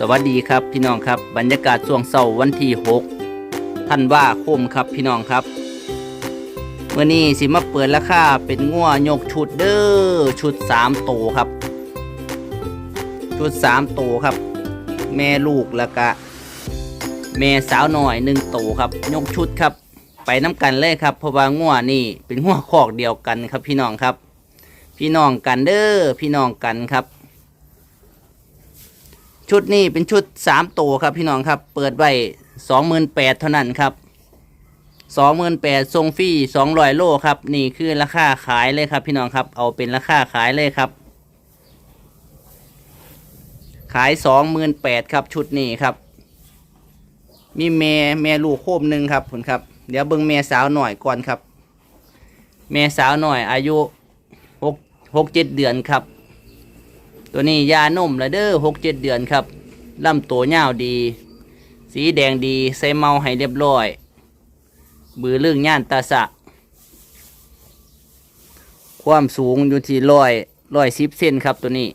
สวัสดีครับพี่น้องครับบรรยากาศช่วงเสาร์วันที่6ท่านว่าคมครับพี่น้องครับเมื่อนี้สิมาเปิดราคาเป็นงัวยกชุดเด้อชุด3โตวครับ ชุด3โตวครับ แม่ลูกแล้วก็แม่สาวหน่อยหนึ่งโตวครับยกชุดครับ ไปน้ำกันเลยครับ เพราะว่างัวนี่เป็นงัวคอกเดียวกันครับพี่น้องครับ พี่น้องกันเด้อพี่น้องกันครับ ชุดนี้เป็นชุดสามตัวครับพี่น้องครับ เปิดไว้สองหมื่นแปดเท่านั้นครับสองหมื่นแปดทรงฟรีสองร้อยโลครับ นี่คือราคาขายเลยครับ พี่น้องครับ เอาเป็นราคาขายเลยครับ ขายสองหมื่นแปดครับ ชุดนี้ครับ มีแม่แม่ลูกโคมหนึ่งครับคุณครับ เดี๋ยวเบิ่งแม่สาวหน่อยก่อนครับแม่สาวหน่อยอายุหกหกเจ็ดเดือนครับ ตัวนี้ยานมละเด้อหกเจ็ดเดือนครับลำตัวยาวดี สีแดงดีใส่เมาให้เรียบร้อย บือเรื่องย่านตาสะ ความสูงอยู่ที่ร้อยร้อยสิบเซนครับตัวนี้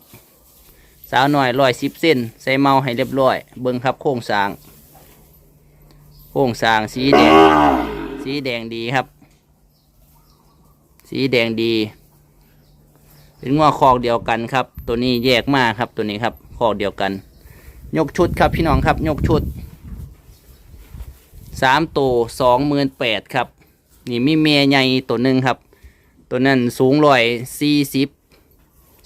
สาวหน่อยร้อยสิบเซนใส่เมาให้เรียบร้อย เบิ้งครับโค้งสาง โค้งสางสีแดง สีแดงดีครับ สีแดงดี เป็นง้อคอกเดียวกันครับ ตัวนี้แยกมาครับตัวนี้ครับคอกเดียวกัน ยกชุดครับพี่น้องครับ ยกชุดสามตัวสองหมื่นแปดครับ นี่มีเมียใหญ่ตัวหนึ่งครับ ตัวนั้นสูงร้อยสี่สิบ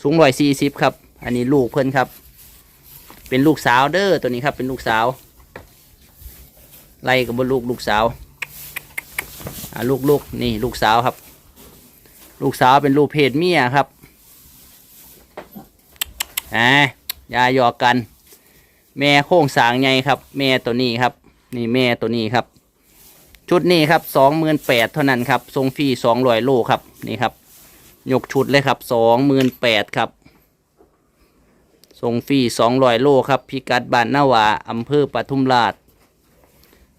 สูงร้อยสี่สิบครับ อันนี้ลูกเพื่อนครับ เป็นลูกสาวเด้อตัวนี้ครับ เป็นลูกสาว ไล่กับบนลูกลูกสาวลูกลูกนี่ลูกสาวครับ ลูกสาวเป็นลูกเพศเมียครับ อ่ายาหยอกกัน แม่โค้งสางใหญ่ครับ แม่ตัวนี้ครับ นี่แม่ตัวนี้ครับ ชุดนี้ครับสองหมื่นแปดเท่านั้นครับทรงฟรีสองร้อยโลครับนี่ครับยกชุดเลยครับสองหมื่นแปดครับทรงฟรีสองร้อยโลครับพิกัดบ้านนาวาอำเภอปทุมราช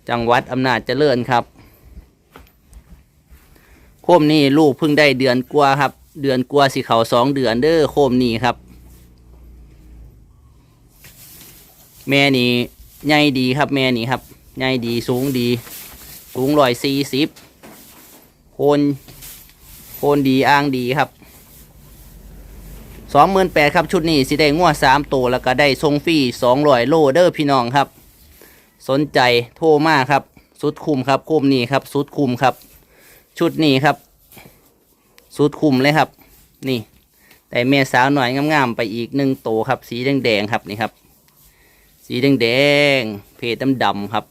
จังหวัดอำนาจเจริญครับโคมนี่ลูกเพิ่งได้เดือนกว่าครับ เดือนกว่าสิเขาสองเดือนเด้อโคมนี่ครับ แม่นี่ใหญ่ดีครับ แม่นี่ครับใหญ่ดีสูงดี สูงร้อยสี่สิบโคนโคนดีอ้างดีครับสองหมื่นแปดครับชุดนี้สิได้งวดสามตัวแล้วก็ได้ทรงฟรีสองร้อยโลเด้อพี่น้องครับ สนใจโทรมาครับ สุดคุมครับโคมนี่ครับ สุดคุมครับ ชุดนี้ครับ สุดคุมเลยครับ นี่แต่เมสาวหน่อยงามๆไปอีกหนึ่งโตวครับ สีแดงๆครับนี่ครับ สีแดงๆเพดดำครับ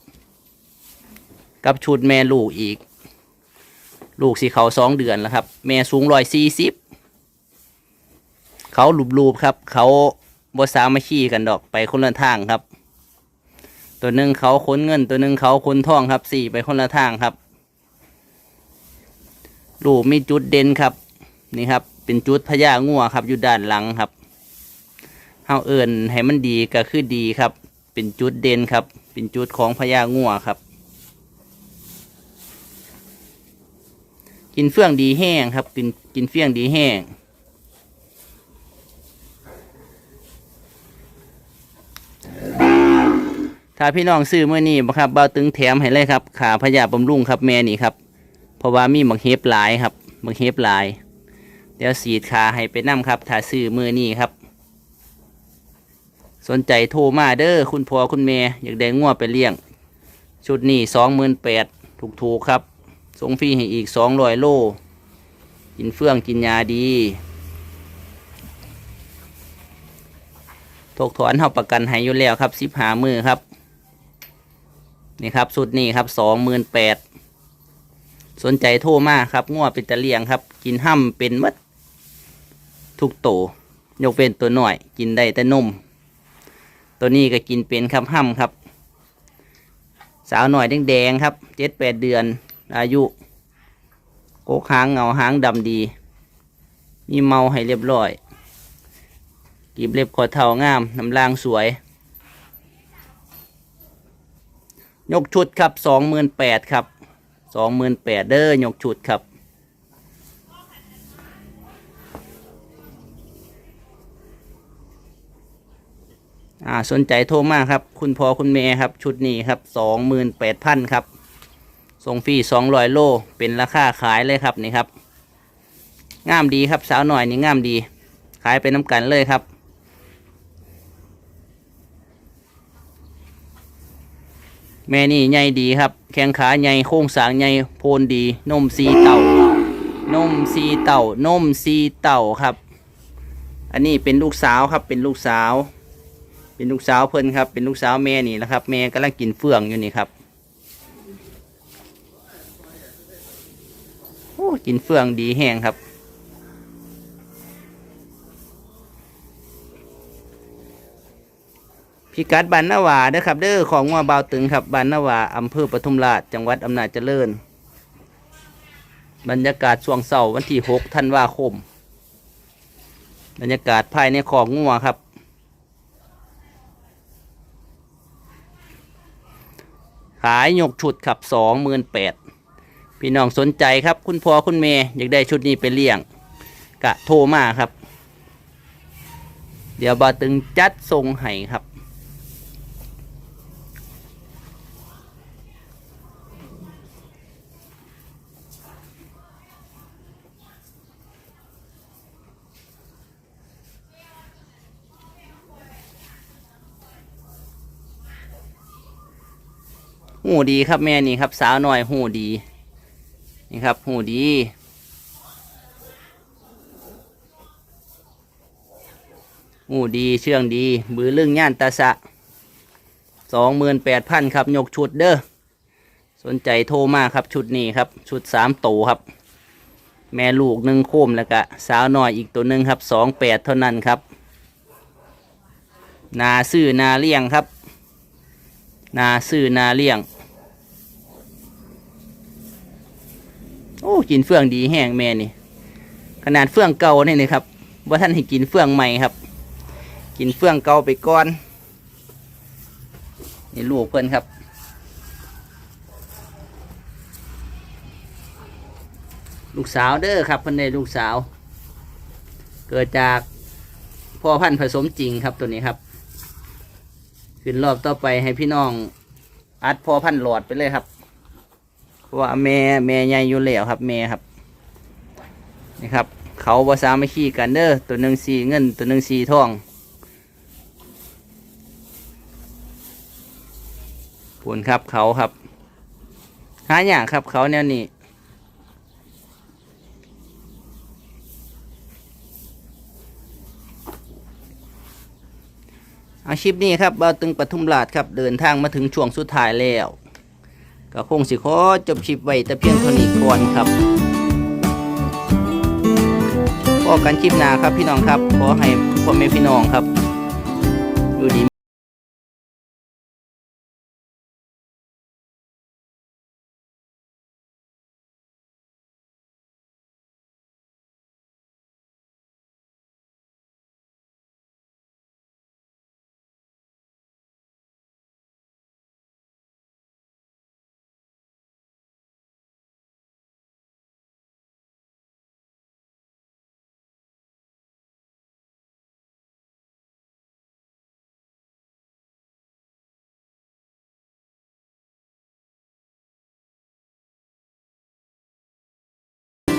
กับชุดแม่ลูกอีก ลูกสีเขาสองเดือนแล้วครับ แม่สูงร้อยสี่สิบเขาหลูบๆครับ เขาบสามาขี้กันดอกไปคนละทางครับ ตัวหนึ่งเขาขนเงิน ตัวหนึ่งเขาขนทองครับสี่ไปคนละทางครับ ลูกมีจุดเด่นครับ นี่ครับ เป็นจุดพญางัวครับอยู่ด้านหลังครับเฮาเอิญให้มันดีก็คือดีครับ เป็นจุดเด่นครับ เป็นจุดของพญางัวครับ กินเฟื่องดีแห้งครับ กินกินเฟื่องดีแห้งถ้าพี่น้องซื้อเมื่อนี้บครับเบาตึงแถมให้เลยครับ ขาพญาบำรุงครับแม่นี่ครับ เพราะว่ามีมักเฮฟหลายครับมักเฮฟหลาย เดี๋ยวสีดขาให้ไปนํครับ ถ้าซื้อมือนี้ครับ สนใจโทรมาเด้อคุณพ่อคุณแม่อยากได้งัวไปเลี้ยง ชุดนี้สองหมื่นแปดถูกๆครับส่งฟรีให้อีกสองร้อยโล กินเฟื่องกินยาดีทกถอนเฮาประกันให้อยู่แล้วครับสิบหามือครับนี่ครับสุดนี้ครับสองหมื่นแปดสนใจโทรมาครับง้อเป็นตะเลียงครับ กินห้ำเป็นมัดทุกโตยกเป็นตัวหน่อย กินได้แต่นม ตัวนี้ก็กินเป็นครับห้ำครับ สาวหน่อยแดงๆครับเจ็ดแปดเดือน อายุโกกหางเงาหางดำดี มีเมาให้เรียบร้อยกีบเล็บขอเท่างามน้ำลางสวย ยกชุดครับสองหมื่นแปดครับสองหมื่นแปดเด้อยกชุดครับ อ่าสนใจโทรมาครับ คุณพ่อคุณแม่ครับ ชุดนี้ครับสองหมื่นแปดพันครับส่งฟรีสองร้อยโล เป็นราคาขายเลยครับนี่ครับงามดีครับสาวหน่อยนี่งามดี ขายไปน้ำกันเลยครับ แม่นี่ใหญ่ดีครับ แข้งขาใหญ่โค้งสางใหญ่โพนดี นมสีเต่านมสีเต่านมสีเต่าครับ อันนี้เป็นลูกสาวครับเป็นลูกสาว เป็นลูกสาวเพิ่นครับ เป็นลูกสาวแม่นี่นะครับ แม่กำลังกินเฟืองอยู่นี่ครับโอ้กินเฟืองดีแห้งครับ พิกัดบ้านนาวาเด้อครับ เด้อของงัวบาวตึงครับบ้านนาวาอำเภอปทุมราชจังหวัดอำนาจเจริญ บรรยากาศช่วงเสาร์วันที่6ธันวาคม บรรยากาศภายในของงัวครับ ขายยกชุดครับสองหมื่นแปดพี่น้องสนใจครับ คุณพ่อคุณเมย์อยากได้ชุดนี้ไปเลี้ยง กะโทรมาครับ เดี๋ยวบาตึงจัดทรงให้ครับ หูดีครับแม่นี่ครับ สาวหน่อยหูดี นี่ครับหูดี หูดีเชื่องดี บือเรื่งย่านตาสะสองหมื่นแปดพันครับยกชุดเด้อสนใจโทรมาครับชุดนี้ครับ ชุดสามตัวครับ แม่ลูกหนึ่งโคมแล้วก็สาวน้อยอีกตัวหนึ่งครับสองแปดเท่านั้นครับ นาซื่อนาเลี้ยงครับ นาซื่อนาเลี้ยง โอ้กินเฟื่องดีแห้งแม่นี่ ขนาดเฟื่องเก่าเนี่ยนะครับว่าท่านให้กินเฟื่องใหม่ครับ กินเฟื่องเก่าไปก่อนนี่ลูกเพิ่อนครับลูกสาวเด้อครับเพิ่นได้ลูกสาว เกิดจากพ่อพันธุ์ผสมจริงครับตัวนี้ครับขึ้นรอบต่อไปให้พี่น้องอัดพ่อพันหลอดไปเลยครับ ว่าแม่แม่ใหญ่อยู่แล้วครับ แม่ครับนี่ครับ เขาภาษาไม่ขี้กันเด้อตัวหนึ่งสีเงิน ตัวหนึ่งสีทองผลครับเขาครับหาอย่างครับเขาแนวนี้อาชีพนี้ครับเบาตึงปทุมราชครับ เดินทางมาถึงช่วงสุดท้ายแล้ว ก็คงสิขอจบชิปไว้แต่เพียงเท่านี้ก่อนครับพอกันคลิปหน้าครับพี่น้องครับขอให้พ่อแม่พี่น้องครับ อยู่ดี